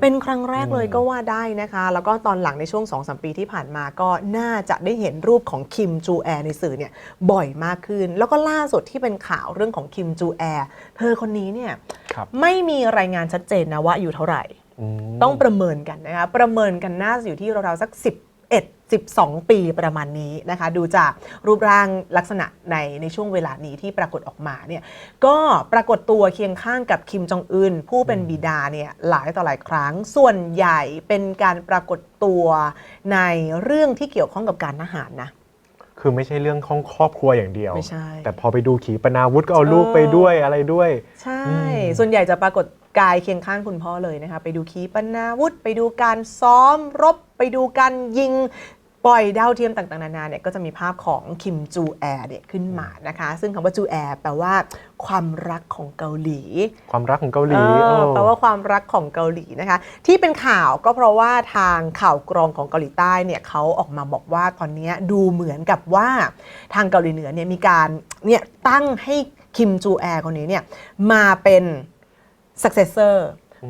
เป็นครั้งแรกเลยอืมก็ว่าได้นะคะ แล้วก็ตอนหลังในช่วง2อสปีที่ผ่านมาก็น่าจะได้เห็นรูปของคิมจูแอร์ในสื่อเนี่ยบ่อยมากขึ้น แล้วก็ล่าสุดที่เป็นข่าวเรื่องของคิมจูแอร์เธอคนนี้เนี่ยครับไม่มีรายงานชัดเจนนะว่าอายู่เท่าไหร่มต้องประเมินกันนะคะประเมินกันน่าจะอยู่ที่ราวๆสัก11 12 ปีประมาณนี้นะคะ ดูจากรูปร่างลักษณะในในช่วงเวลานี้ที่ปรากฏออกมาเนี่ยก็ปรากฏตัวเคียงข้างกับคิมจองอึนผู้เป็นบิดาเนี่ยหลายต่อหลายครั้ง ส่วนใหญ่เป็นการปรากฏตัวในเรื่องที่เกี่ยวข้องกับการทหารนะคือไม่ใช่เรื่องของครอบครัวอย่างเดียว ไม่ใช่ แต่พอไปดูขีปนาวุธก็เอาลูกไปด้วยอะไรด้วย ใช่อืมส่วนใหญ่จะปรากฏกายเคียงข้างคุณพ่อเลยนะคะ ไปดูขีปนาวุธ ไปดูการซ้อมรบ ไปดูการยิง ปล่อยดาวเทียมต่างๆนานาเนี่ยก็จะมีภาพของคิมจูแอร์เนี่ยขึ้นมานะคะ ซึ่งคำว่าจูแอร์แปลว่าความรักของเกาหลี ความรักของเกาหลีเออเออแปลว่าความรักของเกาหลีนะคะ ที่เป็นข่าวก็เพราะว่าทางข่าวกรองของเกาหลีใต้เนี่ยเขาออกมาบอกว่าตอนเนี้ยดูเหมือนกับว่าทางเกาหลีเหนือเนี่ยมีการเนี่ยตั้งให้คิมจูแอร์คนนี้เนี่ยมาเป็น successor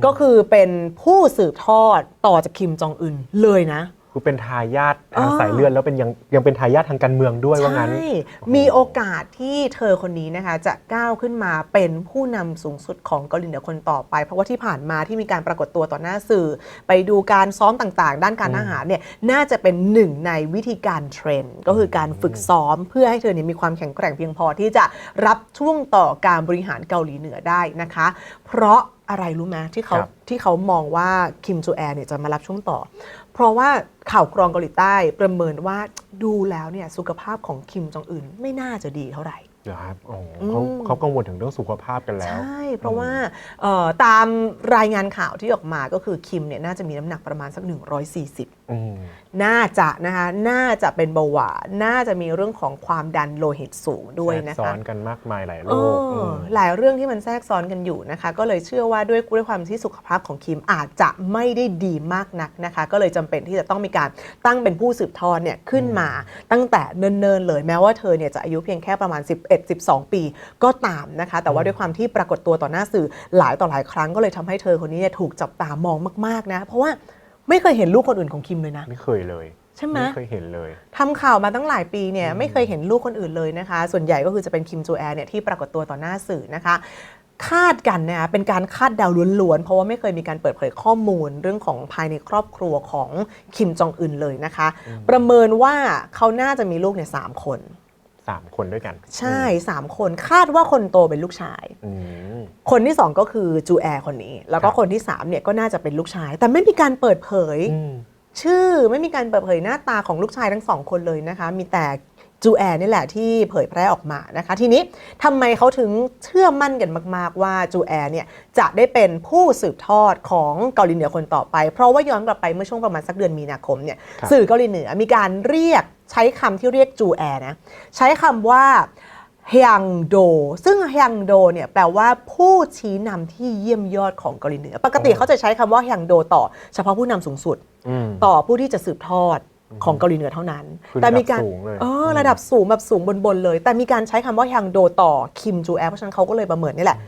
ก็คือเป็นผู้สืบทอดต่อจากคิมจองอึนเลยนะ คือเป็นทายาททางอ่าสายเลือดแล้วเป็นยังยังเป็นทายาททางการเมืองด้วยว่างั้น ใช่ มีโอกาสที่เธอคนนี้นะคะจะก้าวขึ้นมาเป็นผู้นำสูงสุดของเกาหลีเหนือคนต่อไป เพราะว่าที่ผ่านมาที่มีการปรากฏตัวต่อหน้าสื่อ ไปดูการซ้อมต่างๆ ด้านการทหารเนี่ยน่าจะเป็นหนึ่งในวิธีการเทรนด์ก็คือการฝึกซ้อมเพื่อให้เธอเนี่ยมีความแข็งแกร่งเพียงพอที่จะรับช่วงต่อการบริหารเกาหลีเหนือได้นะคะ เพราะ อะไรรู้ไหมที่เขาครับ ที่เขามองว่าคิมจูแอร์เนี่ยจะมารับช่วงต่อ เพราะว่าข่าวกรองเกาหลีใต้ประเมินว่าดูแล้วเนี่ยสุขภาพของคิมจองอึนไม่น่าจะดีเท่าไหร่ เหรอครับโอ้อืมเขาเขากังวลถึงเรื่องสุขภาพกันแล้ว ใช่ เพราะว่าเอ่อตามรายงานข่าวที่ออกมาก็คือคิมเนี่ยน่าจะมีน้ำหนักประมาณสัก 140 อืมน่าจะนะคะ น่าจะเป็นเบาหวานน่าจะมีเรื่องของความดันโลหิตสูงด้วยนะแทรกซ้อคะ นกันมากมายหลายโรเอคออมหลายเรื่องที่มันแทรกซ้อนกันอยู่นะคะ ก็เลยเชื่อว่าด้วยด้วยความที่สุขภาพของคิมอาจจะไม่ได้ดีมากนักนะคะ ก็เลยจำเป็นที่จะต้องมีการตั้งเป็นผู้สืบทอดเนี่ยขึ้นมาตั้งแต่เนิ่นๆเลยแม้ว่าเธอเนี่ยจะอายุเพียงแค่ประมาณ11-12 ปีก็ตามนะคะ แต่ว่าด้วยความที่ปรากฏตัวต่อหน้าสื่อหลายต่อหลายครั้งก็เลยทำให้เธอคนนี้เนี่ยถูกจับตามองมากๆนะ เพราะว่าไม่เคยเห็นลูกคนอื่นของคิมเลยนะ ไม่เคยเลยใช่ไหมไม่เคยเห็นเลยทำข่าวมาตั้งหลายปีเนี่ยไม่เคยเห็นลูกคนอื่นเลยนะคะ ส่วนใหญ่ก็คือจะเป็นคิมจูแอร์เนี่ยที่ปรากฏตัวต่อหน้าสื่อนะคะคาดกันนะคะเป็นการคาดเดาล้วนๆ เพราะว่าไม่เคยมีการเปิดเผยข้อมูล เรื่องของภายในครอบครัวของคิมจองอึนเลยนะคะ ประเมินว่าเขาน่าจะมีลูกเนี่ยสามคน สามคนด้วยกัน ใช่ 3 คนคาดว่าคนโตเป็นลูกชาย อืม คนที่ 2 ก็คือจูแอร์คนนี้ แล้วก็ครับ คนที่3เนี่ยก็น่าจะเป็นลูกชาย แต่ไม่มีการเปิดเผย อืม ชื่อไม่มีการเปิดเผยหน้าตาของลูกชายทั้งสองคนเลยนะคะ มีแต่จูแอร์นี่แหละที่เผยแพร่ออกมานะคะ ทีนี้ทำไมเขาถึงเชื่อมั่นกันมาก ๆ ว่าจูแอร์เนี่ยจะได้เป็นผู้สืบทอดของเกาหลีเหนือคนต่อไป เพราะว่าย้อนกลับไปเมื่อช่วงประมาณสักเดือนมีนาคมเนี่ยครับ สื่อเกาหลีเหนือมีการเรียก ใช้คำที่เรียกจูแอร์นะใช้คำว่าฮยังโด ซึ่งฮยังโดเนี่ยแปลว่าผู้ชี้นำที่เยี่ยมยอดของเกาหลีเหนือ ปกติเขาจะใช้คำว่าฮยังโดต่อ เฉพาะผู้นำสูงสุดอืมต่อผู้ที่จะสืบทอดของเกาหลีเหนือเท่านั้นคือแต่มีการระดับสูงเลยเออมระดับสูงแบบสูงบนๆเลย แต่มีการใช้คำว่าฮังโดต่อคิมจูแอร์เพราะฉะนั้นเขาก็เลยประเมินนี่แหละ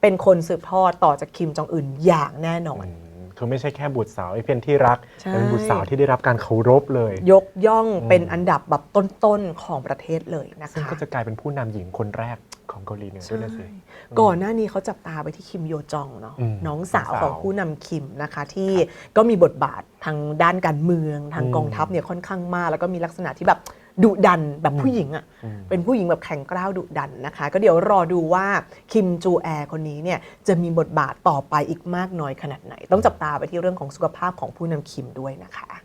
เป็นคนสืบทอดต่อจากคิมจองอึนอย่างแน่นอนอืม คือไม่ใช่แค่บุตรสาวไอ้เพียนที่รักใช่ แต่เป็นบุตรสาวที่ได้รับการเคารพเลย ยกย่องเป็นอันดับแบบต้นๆของประเทศเลยนะซึ่งคะ ก็จะกลายเป็นผู้นำหญิงคนแรก ของเกาหลีเหนือด้วยนะสิใช่ก่อนหน้านี้เขาจับตาไปที่คิมโยจองเนาะอืมน้องสาวน้องสาวของผู้นำคิมนะคะ ที่ก็มีบทบาททางด้านการเมือง ทางอืมกองทัพเนี่ยค่อนข้างมาก แล้วก็มีลักษณะที่แบบดุดันแบบผู้หญิงอะ่ะอืม เป็นผู้หญิงแบบแข็งกร้าวดุดันนะคะ ก็เดี๋ยวรอดูว่าคิมจูแอร์คนนี้เนี่ยจะมีบทบาทต่อไปอีกมากน้อยขนาดไหน ต้องจับตาไปที่เรื่องของสุขภาพของผู้นำคิมด้วยนะคะ